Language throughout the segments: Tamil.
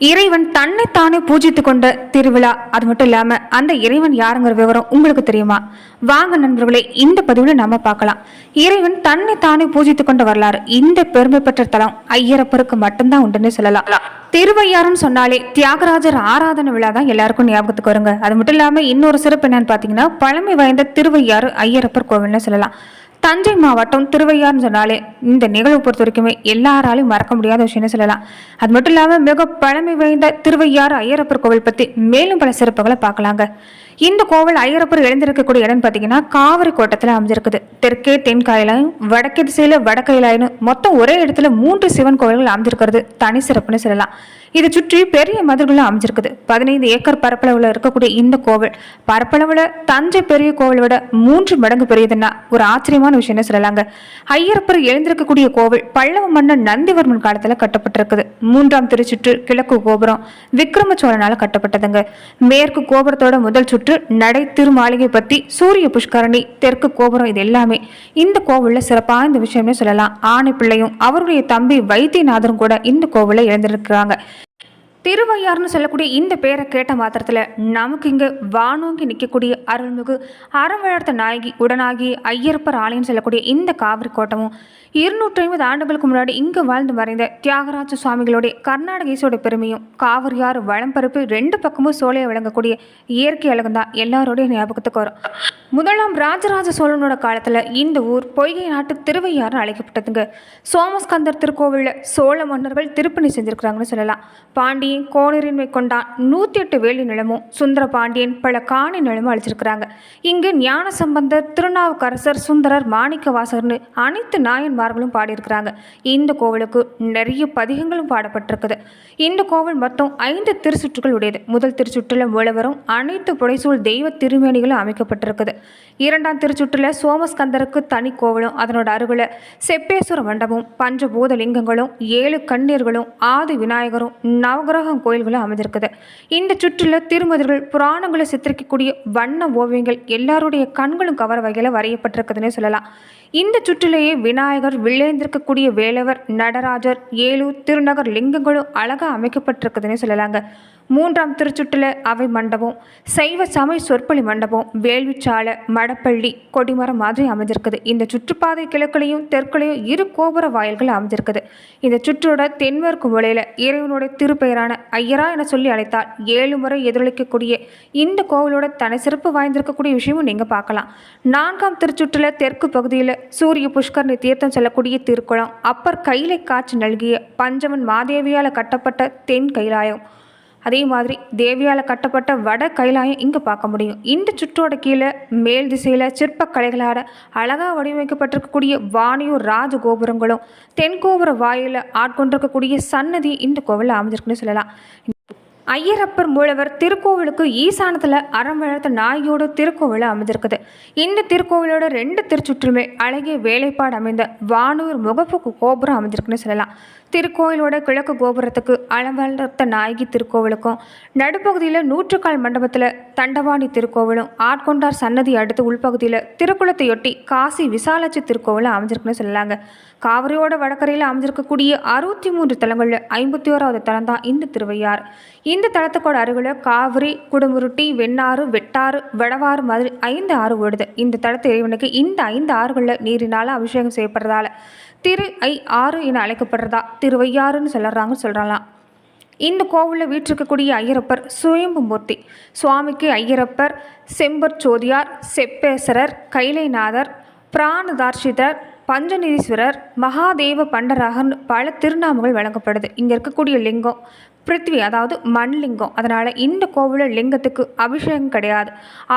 இறைவன் தன்னைத்தானே பூஜித்து கொண்ட திருவிழா. அது மட்டும் இல்லாம அந்த இறைவன் யாருங்கிற விவரம் உங்களுக்கு தெரியுமா? வாங்க நண்பர்களே இந்த பதிவுல நாம பார்க்கலாம். இறைவன் தன்னைத்தானே பூஜித்து கொண்ட வரலாறு இந்த பெருமை பெற்ற தலம் ஐயரப்பருக்கு மட்டும்தான் உண்டுன்னு சொல்லலாம். திருவையாறுன்னு சொன்னாலே தியாகராஜர் ஆராதனை விழா தான் எல்லாருக்கும் ஞாபகத்துக்கு வருங்க. அது மட்டும் இல்லாம இன்னொரு சிறப்பு என்னன்னு பாத்தீங்கன்னா பழமை வாய்ந்த திருவையாறு ஐயரப்பர் கோவில்னு சொல்லலாம். தஞ்சை மாவட்டம் திருவையார்னு சொன்னாலே இந்த நிகழ்வு பொறுத்த வரைக்குமே எல்லாராலையும் மறக்க முடியாத விஷயம்னு சொல்லலாம். அது மட்டும் இல்லாமல் மிக பழமை வாய்ந்த திருவையார் ஐயரப்பர் கோவில் பற்றி மேலும் பல சிறப்புகளை பார்க்கலாங்க. இந்த கோவில் ஐயரப்பர் எழுந்திருக்கக்கூடிய இடம்னு பார்த்தீங்கன்னா காவிரி கோட்டத்தில் அமைஞ்சிருக்குது. தெற்கே தென்காயிலாயும் வடக்கே திசையில் வடக்கையிலாயின்னு மொத்தம் ஒரே இடத்துல மூன்று சிவன் கோவில்கள் அமைஞ்சிருக்கிறது. தனி சிறப்புன்னு சொல்லலாம். இதை சுற்றி பெரிய மதில்களும் அமைஞ்சிருக்குது. பதினைந்து ஏக்கர் பரப்பளவில் இருக்கக்கூடிய இந்த கோவில். பரப்பளவில் தஞ்சை பெரிய கோவில் விட மூன்று மடங்கு பெரியதுன்னா ஒரு ஆச்சரியமான விஷயம்னு சொல்லலாங்க. ஐயரப்பர் எழுந்திருக்கக்கூடிய கோவில் பல்லவ மன்னன் நந்திவர்மன் காலத்தில் கட்டப்பட்டிருக்குது. மூன்றாம் திருச்சுற்று கிழக்கு கோபுரம் விக்ரம சோழனால் கட்டப்பட்டதுங்க. மேற்கு கோபுரத்தோட முதல் சுற்று நடை திருமாளிகை பற்றி சூரிய புஷ்கரணி தெற்கு கோபுரம் இது எல்லாமே. இந்த கோவிலில் சிறப்பாக இந்த விஷயம்னு சொல்லலாம். ஆணை பிள்ளையும் அவருடைய தம்பி வைத்தியநாதரும் கூட இந்த கோவிலில் எழுந்திருக்கிறாங்க. திருவையாறுன்னு சொல்லக்கூடிய இந்த பேரை கேட்ட மாத்திரத்தில் நமக்கு இங்கே வானோங்கி நிற்கக்கூடிய அருள்மிகு அறவழர்த்த நாயகி உடனாகி ஐயப்பர் ஆலயம்னு சொல்லக்கூடிய இந்த காவிரி கோட்டமும் இருநூற்றி ஐம்பது ஆண்டுகளுக்கு முன்னாடி இங்கு வாழ்ந்து மறைந்த தியாகராஜ சுவாமிகளுடைய கர்நாடக ஈசோட பெருமையும் காவிரியாறு வளம்பரப்பு ரெண்டு பக்கமும் சோலையை விளங்கக்கூடிய இயற்கை அழகும் தான் எல்லாரோடைய ஞாபகத்துக்கு வரும். முதலாம் ராஜராஜ சோழனோட காலத்தில் இந்த ஊர் பொய்கை நாட்டு திருவையாறு அழைக்கப்பட்டதுங்க. சோமஸ்கந்தர் திருக்கோவிலில் சோழ மன்னர்கள் திருப்பணி செஞ்சுருக்கிறாங்கன்னு சொல்லலாம். பாண்டியன் கோணரின்மை கொண்டான் நூற்றி எட்டு வேலி நிலமும் சுந்தர பாண்டியன் பல காணி நிலமும் அழிச்சிருக்கிறாங்க. இங்கு ஞான சம்பந்தர் திருநாவுக்கரசர் சுந்தரர் மாணிக்கவாசர்னு அனைத்து நாயன்மார்களும் பாடியிருக்கிறாங்க. இந்த கோவிலுக்கு நிறைய பதிகங்களும் பாடப்பட்டிருக்குது. இந்த கோவில் மொத்தம் ஐந்து திருச்சுற்றுகள் உடையது. முதல் திருச்சுற்றில் மூலவரும் அனைத்து புடைசூழ் தெய்வ திருமேனிகளும் அமைக்கப்பட்டிருக்குது. இரண்டாம் திருச்சுற்றில் சோமஸ்கந்தருக்கு தனி கோவிலும் அதனோட அருகில் செப்பேஸ்வர மண்டபம் பஞ்சபூத லிங்கங்களும் ஏழு கண்ணீர்களும் ஆதி விநாயகரும் நவகிரகம் கோயில்களும் அமைஞ்சிருக்குது இந்த சுற்றில் திருமதிகள் புராணங்களை சித்தரிக்கக்கூடிய வண்ண ஓவியங்கள் எல்லாருடைய கண்களும் கவர வகையில் வரையப்பட்டிருக்குதுன்னே சொல்லலாம். இந்த சுற்றிலேயே விநாயகர் வில்லேந்திருக்கக்கூடிய வேலவர் நடராஜர் ஏலூர் திருநகர் லிங்கங்களும் அழகாக அமைக்கப்பட்டிருக்குதுன்னே சொல்லலாங்க. மூன்றாம் திருச்சுற்றில் அவை மண்டபம் சைவ சமய சொற்பொழி மண்டபம் வேள்விச்சாலை மடப்பள்ளி கொடிமரம் மாதிரி அமைஞ்சிருக்குது. இந்த சுற்றுப்பாதை கிழக்குலையும் தெற்குலையும் இரு கோபுர வாயில்கள் அமைஞ்சிருக்குது. இந்த சுற்றோட தென்மேற்கு மூலையில் இறைவனுடைய திருப்பெயரான ஐயரா என சொல்லி அழைத்தால் ஏழு முறை எதிரொலிக்கக்கூடிய இந்த கோவிலோட தனி சிறப்பு வாய்ந்திருக்கக்கூடிய விஷயமும் நீங்கள் பார்க்கலாம். நான்காம் திருச்சுற்றில் தெற்கு பகுதியில் சூரிய புஷ்கர்ணி தீர்த்தம் செல்லக்கூடிய திருக்குளம் அப்பர் கைலை காட்சி நல்கிய பஞ்சமன் மாதேவியால் கட்டப்பட்ட தென் கைலாயம். அதே மாதிரி தேவியால் கட்டப்பட்ட வட கைலாயம் இங்கே பார்க்க முடியும். இந்த சுற்றோட கீழே மேல் திசையில் சிற்பக்கலைகளால் அழகாக வடிவமைக்கப்பட்டிருக்கக்கூடிய வாணியூர் ராஜ கோபுரங்களும் தென்கோபுர வாயில் ஆட்கொண்டிருக்கக்கூடிய சன்னதி இந்த கோவிலில் அமைஞ்சிருக்குன்னு சொல்லலாம். ஐயரப்பர் மூலவர் திருக்கோவிலுக்கு ஈசானத்தில் அறம் வளர்த்த நாயோட திருக்கோவில் அமைஞ்சிருக்குது. இந்த திருக்கோவிலோட ரெண்டு திருச்சுற்றுமே அழகிய வேலைப்பாடு அமைந்த வானூர் முகப்புக்கு கோபுரம் அமைஞ்சிருக்குன்னு சொல்லலாம். திருக்கோயிலோட கிழக்கு கோபுரத்துக்கு அளவளர்த்த நாயகி திருக்கோவிலுக்கும் நடுப்பகுதியில் நூற்றுக்கால் மண்டபத்தில் தண்டவாணி திருக்கோவிலும் ஆட்கொண்டார் சன்னதி அடுத்து உள்பகுதியில் திருக்குளத்தையொட்டி காசி விசாலாட்சி திருக்கோவிலும் அமைஞ்சிருக்குன்னு சொல்லலாங்க காவிரியோட வடக்கரையில் அமைஞ்சிருக்கக்கூடிய அறுபத்தி மூன்று தலங்களில் ஐம்பத்தி ஓராவது தலம் தான் இந்த திருவையார் இந்த தலத்துக்கோட அருகில் காவிரி குடமுருட்டி வெண்ணாறு வெட்டாறு வடவாறு மாதிரி ஐந்து ஆறு ஓடுது. இந்த தலத்து இறைவனுக்கு இந்த ஐந்து ஆறுகளில் நீரினால் அபிஷேகம் செய்யப்படுறதால திரு ஐ ஆறு என அழைக்கப்படுறதா திருவையாறுன்னு சொல்லுறாங்கன்னு சொல்கிறாங்களாம் இந்த கோவிலில் வீற்றிருக்கக்கூடிய ஐயரப்பர் சுயம்புமூர்த்தி. சுவாமிக்கு ஐயரப்பர் செம்பர் சோதியார் செப்பேசரர் கைலைநாதர் பிராணதார்ஷிதர் பஞ்சநீதீஸ்வரர் மகாதேவ பண்டராகன் பல திருநாமங்கள் வழங்கப்படுது. இங்கே இருக்கக்கூடிய லிங்கம் பிருத்வி அதாவது மண் லிங்கம் அதனால் இந்த கோவிலில் லிங்கத்துக்கு அபிஷேகம் கிடையாது.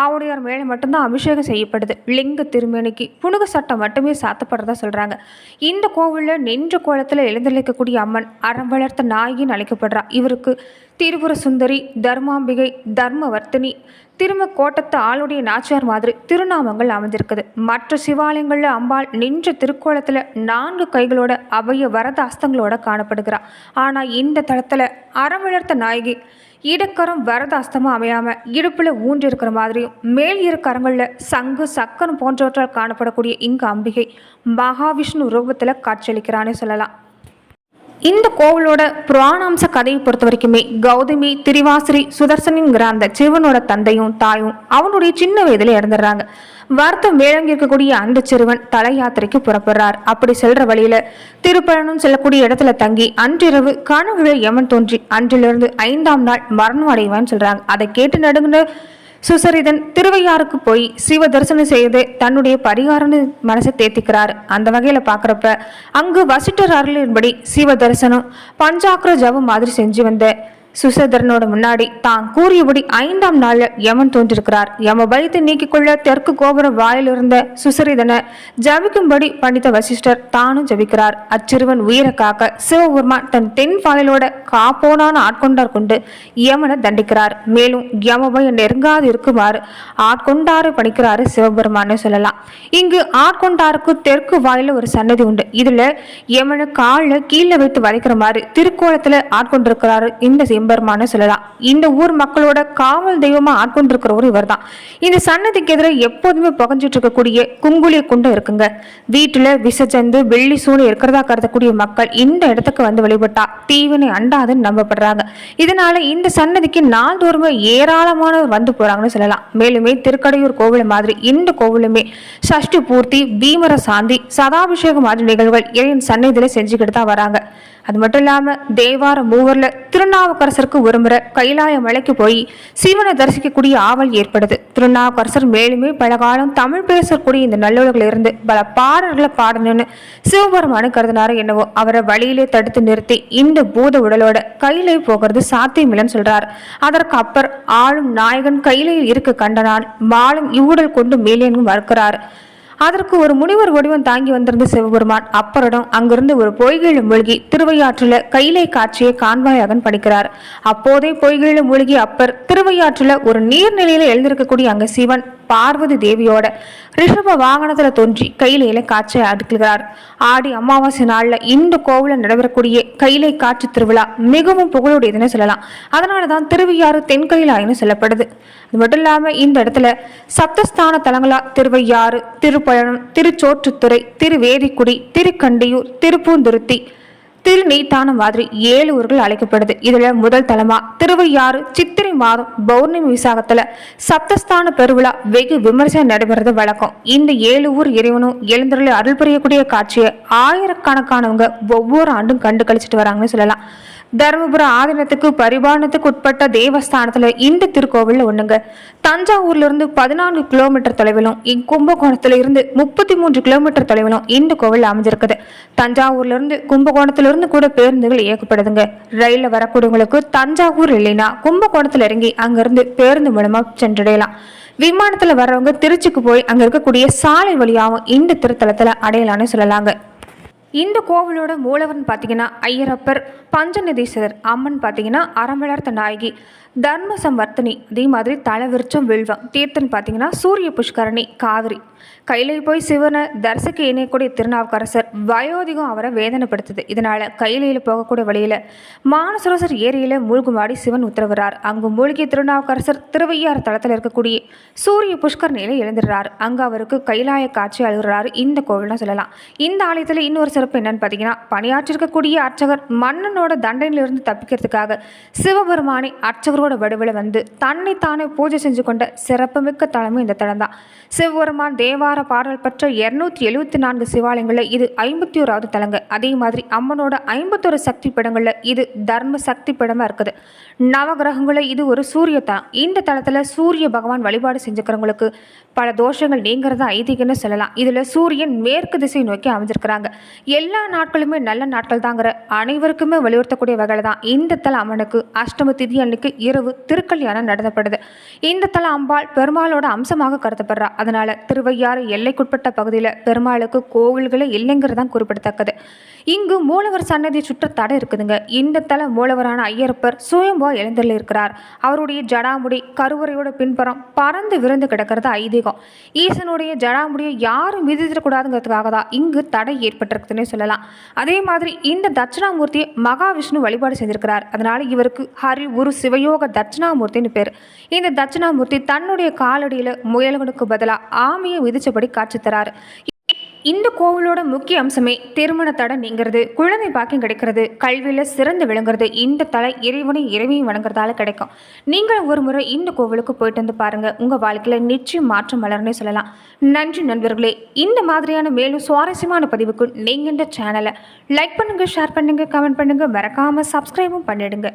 ஆவுடையார் மேலே மட்டும்தான் அபிஷேகம் செய்யப்படுது. லிங்க திருமேனிக்கு புனுக சட்டம் மட்டுமே சாத்தப்படுறதா சொல்கிறாங்க இந்த கோவிலில் நின்ற கோலத்தில் எழுந்தளிக்கக்கூடிய அம்மன் அறம் வளர்த்த நாயின்னு அழைக்கப்படுறா. இவருக்கு திருபுர சுந்தரி தர்மாம்பிகை தர்மவர்த்தினி திரும கோட்டத்து ஆளுடைய நாச்சியார் மாதிரி திருநாமங்கள் அமைஞ்சிருக்குது மற்ற சிவாலயங்களில் அம்பாள் நின்ற திருக்கோலத்தில் நான்கு கைகளோட அவைய வரத அஸ்தங்களோட காணப்படுகிறாள் ஆனால் இந்த தளத்தில் அறவிழர்த்த நாயகி. இடக்கரம் வரதாஸ்தமும் அமையாமல் இடுப்பில் ஊன்றிருக்கிற மாதிரியும் மேல் இரு கரங்களில் சங்கு சக்கரம் போன்றவற்றால் காணப்படக்கூடிய இங்கு அம்பிகை. மகாவிஷ்ணு ரூபத்தில் காட்சியளிக்கிறானே சொல்லலாம். இந்த கோவிலோட புராணாம்ச கதையை பொறுத்த வரைக்குமே கௌதமி திரிவாசிரி சுதர்சனிங்கிற அந்த சிறுவனோட தந்தையும் தாயும் அவனுடைய சின்ன வயதுல இறந்துடுறாங்க. வருத்தம் வேளங்கி இருக்கக்கூடிய அந்த சிறுவன் தலை யாத்திரைக்கு புறப்படுறார். அப்படி செல்ற வழியில திருப்பழனம் செல்லக்கூடிய இடத்துல தங்கி அன்றிரவு கனவுல யமன் தோன்றி அன்றிலிருந்து ஐந்தாம் நாள் மரணம் அடைவான்னு சொல்றாங்க. அதை கேட்டு நடுங்குன சுசரிதன் திருவையாறுக்கு போய் சிவ தரிசனம் செய்து தன்னுடைய பரிகாரன்னு மனசை தேத்திக்கிறார். அந்த வகையில் பார்க்குறப்ப அங்கு வசிட்டர் அருளின்படி சிவ தரிசனம் பஞ்சாக்கர ஜவம் மாதிரி செஞ்சு வந்த சுசேதரனோட முன்னாடி தான் கூறியபடி ஐந்தாம் நாளில் யமன் தோன்றிருக்கிறார். யம பயத்தை நீக்கிக் கொள்ள தெற்கு கோபுர வாயிலிருந்த சுசரிதனை ஜபிக்கும்படி பண்டித வசிஷ்டர் தானும் ஜபிக்கிறார். அச்சிறுவன் உயிரை காக்க சிவபெருமான் தன் தென் வாயிலோட காப்போனான ஆட்கொண்டார் கொண்டு யமனை தண்டிக்கிறார். மேலும் யமபயம் நெருங்காது இருக்குமாறு ஆட்கொண்டாரை பணிக்கிறாரு சிவபெருமான்னு சொல்லலாம். இங்கு ஆட்கொண்டாருக்கு தெற்கு வாயில ஒரு சன்னதி உண்டு. இதுல யமனை காலில் கீழே வைத்து வதைக்கிற மாதிரி திருக்கோலத்துல ஆட்கொண்டிருக்கிறாரு இந்த சிவபெருமான்னு சொல்லலாம். இந்த ஊர் மக்களோட காவல் தெய்வமா ஆட்கொண்டிருக்கிறவரும் இவர் தான் இந்த சன்னதிக்கு எதிராக எப்போதுமே புகஞ்சிட்டு இருக்கக்கூடிய குங்குளிய குண்டம் இருக்குங்க. வீட்டுல விசஜந்து வெள்ளி சூடு இருக்கிறதா கருதக்கூடிய மக்கள் இந்த இடத்துக்கு வந்து வழிபட்டா தீவினை அண்டாதுன்னு நம்பப்படுறாங்க. இதனால இந்த சன்னதிக்கு நாள்தோறுமே ஏராளமானவர் வந்து போறாங்கன்னு சொல்லலாம். மேலுமே திருக்கடையூர் கோவில் மாதிரி இந்த கோவிலுமே சஷ்டி பூர்த்தி பீமர சாந்தி சதாபிஷேகம் மாதிரி நிகழ்வுகள் இறையின் சன்னதியில செஞ்சுக்கிட்டு தான் வராங்க. அது மட்டும் இல்லாம தேவார மூவர்ல திருநாவுக்கரசருக்கு ஒருமுறை கைலாய மலைக்கு போய் சிவனை தரிசிக்கக்கூடிய ஆவல் ஏற்படுது. திருநாவுக்கரசர் மேலுமே பல காலம் தமிழ் பேசக்கூடிய இந்த நல்லூர்களிலிருந்து இருந்து பல பாடல்களை பாடணும்னு சிவபெருமானு கருதினாரு என்னவோ அவரை வழியிலே தடுத்து நிறுத்தி இந்த பூத உடலோட கையிலே போகிறது சாத்தியமில்லைன்னு சொல்றார். அதற்கு அப்பர் ஆளும் நாயகன் கையிலே இருக்க கண்டனான் மாலும் இவ்வுடல் கொண்டு மேலேனும் மறுக்கிறார் அதற்கு ஒரு முனிவர் வடிவம் தாங்கி வந்திருந்த சிவபெருமான் அப்பரிடம் அங்கிருந்து ஒரு பொய்கையில் மூழ்கி திருவையாற்றில் கைலை காட்சியை காண்பாயாகன் படிக்கிறார். அப்போதே பொய்கையில் மூழ்கி அப்பர் திருவையாற்றில் ஒரு நீர்நிலையில எழுந்திருக்கக்கூடிய அங்க சிவன் பார்வதி தேவியோட ரிஷப வாகனத்துல தோன்றி கையிலையில காட்சி அடுக்குகிறார் ஆடி அமாவாசை நாள்ல இந்த கோவில நடைபெறக்கூடிய கைலை காட்சி திருவிழா மிகவும் புகழுடையதுன்னு சொல்லலாம். அதனாலதான் திருவையாறு தென்கையிலாயின்னு சொல்லப்படுது. அது மட்டும் இல்லாம இந்த இடத்துல சப்தஸ்தான தலங்களா திருவையாறு திரு திருப்பழனம் திருச்சோற்றுத்துறை திருவேதிக்குடி திருக்கண்டியூர் திருப்பூந்துருத்தி திருநீத்தான மாதிரி ஏழு ஊர்கள் அழைக்கப்படுது. இதில் முதல் தலமா திருவையாறு சித்திரை மாதம் பௌர்ணமி விசாகத்தில் சப்தஸ்தான பெருவிழா வெகு விமர்சனம் நடைபெறது வழக்கம். இந்த ஏழு ஊர் இறைவனும் எழுந்தருளை அருள் புரியக்கூடிய காட்சியை ஆயிரக்கணக்கானவங்க ஒவ்வொரு ஆண்டும் கண்டு கழிச்சிட்டு வராங்கன்னு சொல்லலாம். தருமபுர ஆதீனத்துக்கு பரிபாலனத்துக்கு உட்பட்ட தேவஸ்தானத்துல இந்த திருக்கோவில் ஒண்ணுங்க. தஞ்சாவூர்ல இருந்து பதினான்கு கிலோமீட்டர் தொலைவிலும் இக்கும்பகோணத்துல இருந்து முப்பத்தி மூன்று கிலோமீட்டர் தொலைவிலும் இந்த கோவில் அமைஞ்சிருக்குது. தஞ்சாவூர்ல இருந்து கும்பகோணத்துல இருந்து கூட பேருந்துகள் இயக்கப்படுதுங்க. ரயில்ல வரக்கூடியவங்களுக்கு தஞ்சாவூர் இல்லைன்னா கும்பகோணத்துல இறங்கி அங்கிருந்து பேருந்து மூலமா சென்றடையலாம். விமானத்துல வர்றவங்க திருச்சிக்கு போய் அங்க இருக்கக்கூடிய சாலை வழியாகவும் இந்த திருத்தலத்துல அடையலாம்னு சொல்லலாங்க. இந்த கோவிலோட மூலவன் பார்த்தீங்கன்னா ஐயரப்பர் பஞ்சநிதீஸ்வரர் அம்மன் பார்த்தீங்கன்னா அறம்பளர்த்த நாயகி. தர்ம சம்வர்த்தனி அதே மாதிரி தலைவிருச்சம் வில்வம் தீர்த்தன் பார்த்தீங்கன்னா சூரிய புஷ்கரணி காவிரி. கையில போய் சிவனை தரிசிக்க இணையக்கூடிய திருநாவுக்கரசர் வயோதிகம் அவரை வேதனைப்படுத்துது. இதனால கையிலையில் போகக்கூடிய வழியில மானசரசர் ஏரியில மூழ்குமாடி சிவன் உத்தரவுறார் அங்கு மூழ்கிய திருநாவுக்கரசர் திருவையார் தளத்தில் இருக்கக்கூடிய சூரிய புஷ்கரணியில எழுந்துடுறார். அங்கு அவருக்கு கைலாய காட்சி அழுகிறாரு. இந்த கோவில்னு சொல்லலாம். இந்த ஆலயத்தில் இன்னொரு சிறப்பு என்னன்னு பார்த்தீங்கன்னா பணியாற்றிருக்கக்கூடிய அர்ச்சகர் மன்னனோட தண்டனையிலிருந்து தப்பிக்கிறதுக்காக சிவபெருமானை அர்ச்சகரோட வடிவில் வந்து தன்னை தானே பூஜை செஞ்சு கொண்ட சிறப்புமிக்க தலமும் இந்த தலம் தான். சிவபெருமான் தேவார பாடல் பெற்ற இரநூத்தி எழுபத்தி நான்கு சிவாலயங்களில் இது ஐம்பத்தி ஓராவது தலங்க. அதே மாதிரி அம்மனோட ஐம்பத்தொரு சக்தி படங்களில் இது தர்ம சக்தி படமாக இருக்குது. நவகிரகங்களில் இது ஒரு சூரிய தலம். இந்த தலத்தில் சூரிய பகவான் வழிபாடு செஞ்சுக்கிறவங்களுக்கு பல தோஷங்கள் நீங்கிறதா ஐதீகம்னு சொல்லலாம். இதில் சூரியன் மேற்கு திசை நோக்கி அமைஞ்சிருக்கிறாங்க. எல்லா நாட்களுமே நல்ல நாட்கள் தாங்கிற அனைவருக்குமே வலியுறுத்தக்கூடிய வகையில் தான் இந்த தல அம்மனுக்கு அஷ்டம திதி அன்னைக்கு இரவு திருக்கல்யாணம் நடத்தப்படுது. இந்த தல அம்பாள் பெருமாளோட அம்சமாக கருதப்படுறா. அதனால திருவையாறு எல்லைக்குட்பட்ட பகுதியில் பெருமாளுக்கு கோவில்களே இல்லைங்கிறதான் குறிப்பிடத்தக்கது. இங்கு மூலவர் சன்னதி சுற்ற தடை இருக்குதுங்க. இந்த தல மூலவரான ஐயரப்பர் சுயம்பா எழுந்தருள் இருக்கிறார் அவருடைய ஜடாமுடி கருவறையோட பின்புறம் பறந்து விருந்து கிடக்கிறது ஐதீகம். ஈசனுடைய ஜடாமுடியை யாரும் மிதிச்சிடக்கூடாதுங்கிறதுக்காக தான் இங்கு தடை ஏற்பட்டிருக்குதுன்னே சொல்லலாம். அதே மாதிரி இந்த தட்சிணாமூர்த்தியை மகாவிஷ்ணு வழிபாடு செஞ்சிருக்கிறார் அதனால இவருக்கு ஹரி குரு சிவயோக தட்சிணாமூர்த்தின்னு பேர். இந்த தட்சிணாமூர்த்தி தன்னுடைய காலடியில் முயல்களுக்கு பதிலாக ஆமையை விதிச்சபடி காட்சி தராரு. இந்த கோவிலோட முக்கிய அம்சமே திருமண தடை நீங்கிறது. குழந்தை பாக்கியம் கிடைக்கிறது. கல்வியில் சிறந்து விளங்குறது. இந்த தலை இறைவனை இறைவையும் வணங்குறதால கிடைக்கும். நீங்கள் ஒரு முறை இந்த கோவிலுக்கு போயிட்டு வந்து பாருங்க. உங்க வாழ்க்கையில் நிச்சயம் மாற்றம் மலர்னே சொல்லலாம். நன்றி நண்பர்களே. இந்த மாதிரியான மேலும் சுவாரஸ்யமான பதிவுக்கு நீங்கள் இந்த சேனலை லைக் பண்ணுங்க ஷேர் பண்ணுங்க கமெண்ட் பண்ணுங்க. மறக்காம சப்ஸ்கிரைபும் பண்ணிடுங்க.